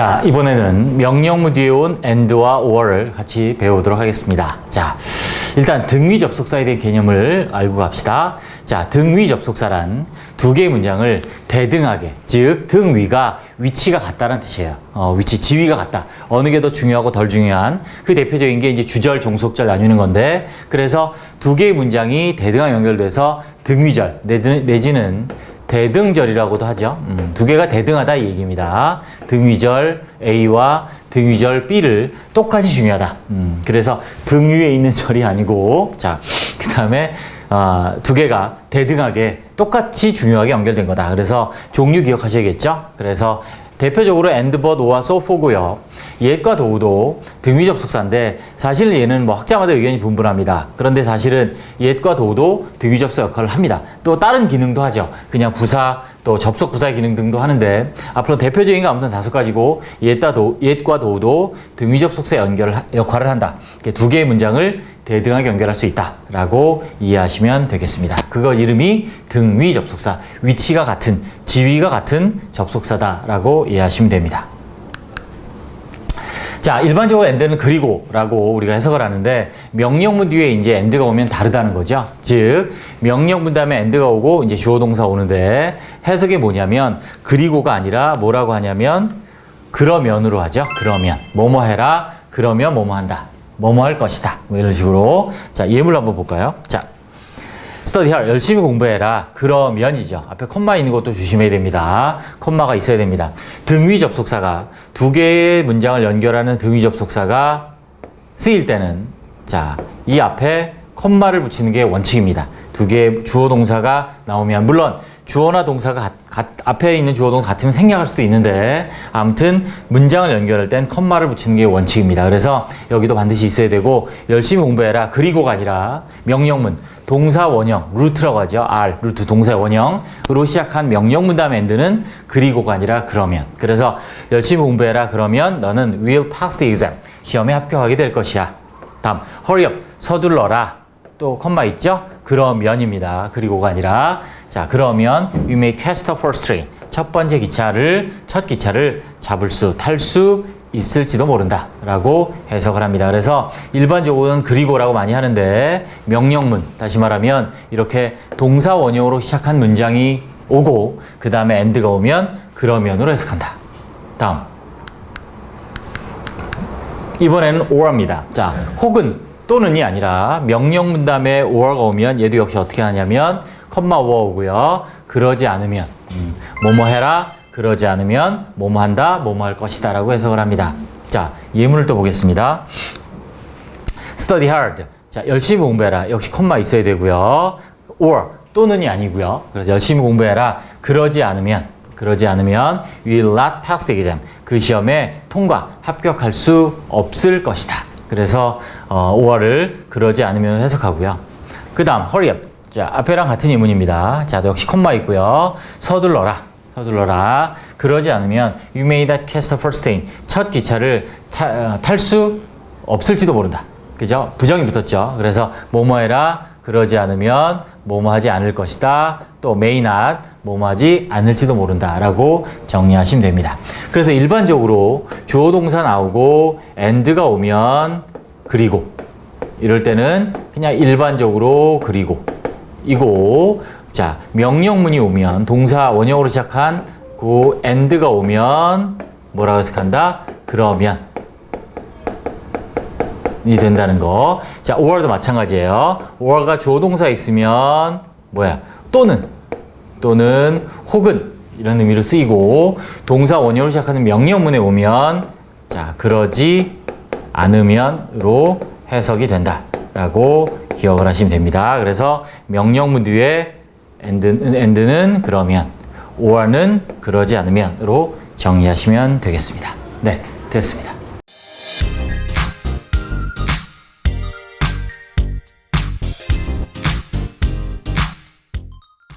자, 이번에는 명령문 뒤에 온 and와 or를 같이 배우도록 하겠습니다. 자, 일단 등위 접속사에 대한 개념을 알고 갑시다. 자, 등위 접속사란 두 개의 문장을 대등하게, 즉 등위가 위치가 같다는 뜻이에요. 어, 위치, 지위가 같다. 어느 게 더 중요하고 덜 중요한 그 대표적인 게 이제 주절, 종속절 나뉘는 건데 그래서 두 개의 문장이 대등하게 연결돼서 등위절 내지는 대등절이라고도 하죠. 음, 두 개가 대등하다 이 얘기입니다. 등위절 A와 등위절 B를 똑같이 중요하다. 음, 그래서 등 위에 있는 절이 아니고 자, 그 다음에 아, 두 개가 대등하게 똑같이 중요하게 연결된 거다. 그래서 종류 기억하셔야겠죠? 그래서 대표적으로 or, so, for고요. 옛과 도우도 등위 접속사인데 사실 얘는 뭐 학자마다 의견이 분분합니다. 그런데 사실은 옛과 도우도 등위 접속 역할을 합니다. 또 다른 기능도 하죠. 그냥 부사 또 접속 부사 기능 등도 하는데 앞으로 대표적인 거 아무튼 다섯 가지고 옛과 도 옛과 도우도 등위 접속사 연결 역할을 한다. 이렇게 두 개의 문장을 대등하게 연결할 수 있다라고 이해하시면 되겠습니다. 그거 이름이 등위 접속사, 위치가 같은, 지위가 같은 접속사다라고 이해하시면 됩니다. 자, 일반적으로 end는 그리고라고 우리가 해석을 하는데 명령문 뒤에 이제 end가 오면 다르다는 거죠. 즉, 명령문 다음에 end가 오고 이제 주어 동사 오는데 해석이 뭐냐면 그리고가 아니라 뭐라고 하냐면 그러면으로 하죠. 그러면 뭐뭐 해라. 그러면 뭐뭐 한다. 뭐뭐 할 것이다. 뭐 이런 식으로. 자, 예물 한번 볼까요? 자, study hard. 열심히 공부해라. 그러면이죠. 앞에 콤마 있는 것도 조심해야 됩니다. 콤마가 있어야 됩니다. 등위 접속사가 두 개의 문장을 연결하는 등위 접속사가 쓰일 때는 자, 이 앞에 콤마를 붙이는 게 원칙입니다. 두 개의 주어 동사가 나오면 물론 주어나 동사가 가- 가- 앞에 있는 주어 동사 같으면 생략할 수도 있는데 아무튼 문장을 연결할 땐 컴마를 붙이는 게 원칙입니다. 그래서 여기도 반드시 있어야 되고 열심히 공부해라. 그리고가 아니라 명령문 동사 원형 루트라고 하죠. R 루트 동사 원형으로 시작한 명령문 다음 엔드는 그리고가 아니라 그러면. 그래서 열심히 공부해라. 그러면 너는 will pass the exam. 시험에 합격하게 될 것이야. 다음 hurry up 서둘러라. 또 컴마 있죠? 그러면입니다. 그리고가 아니라 자 그러면 you may catch the first train 첫 번째 기차를 첫 기차를 잡을 수 탈 수 있을지도 모른다 라고 해석을 합니다. 그래서 일반적으로는 그리고라고 많이 하는데 명령문 다시 말하면 이렇게 동사 원형으로 시작한 문장이 오고 그 다음에 end가 오면 그러면으로 해석한다. 다음 이번에는 or입니다. 자, 혹은 또는이 아니라 명령문 다음에 or가 오면 얘도 역시 어떻게 하냐면 컴마 오고요. 그러지 않으면 음, 뭐뭐 해라. 그러지 않으면 뭐뭐 한다. 뭐뭐 할 것이다 라고 해석을 합니다. 자, 예문을 또 보겠습니다. study hard. 자, 열심히 공부해라. 역시 콤마 있어야 되고요. or 또는이 아니고요. 그래서 열심히 공부해라. 그러지 않으면 그러지 않으면 will not pass the exam. 그 시험에 통과, 합격할 수 없을 것이다. 그래서 어, or를 그러지 않으면 해석하고요. 그 다음 hurry up. 자, 앞에랑 같은 예문입니다. 자, 역시 콤마 있고요. 서둘러라. 서둘러라. 그러지 않으면 you may not catch the first train. 첫 기차를 어, 탈수 없을지도 모른다. 그죠? 부정이 붙었죠. 그래서 뭐뭐 해라. 그러지 않으면 뭐뭐 하지 않을 것이다. 또 may not 뭐뭐 하지 않을지도 모른다 라고 정리하시면 됩니다. 그래서 일반적으로 주어 동사 나오고 and가 오면 그리고 이럴 때는 그냥 일반적으로 그리고 이고 자 명령문이 오면 동사 원형으로 시작한 그 and가 오면 뭐라고 해석한다? 그러면 이 된다는 거. 자, or도 마찬가지예요. or가 주어 동사 있으면 뭐야? 또는 또는 혹은 이런 의미로 쓰이고 동사 원형으로 시작하는 명령문에 오면 자, 그러지 않으면으로 해석이 된다 라고 기억을 하시면 됩니다. 그래서 명령문 뒤에 and는, and는 그러면 or는 그러지 않으면으로 정리하시면 되겠습니다. 네, 됐습니다.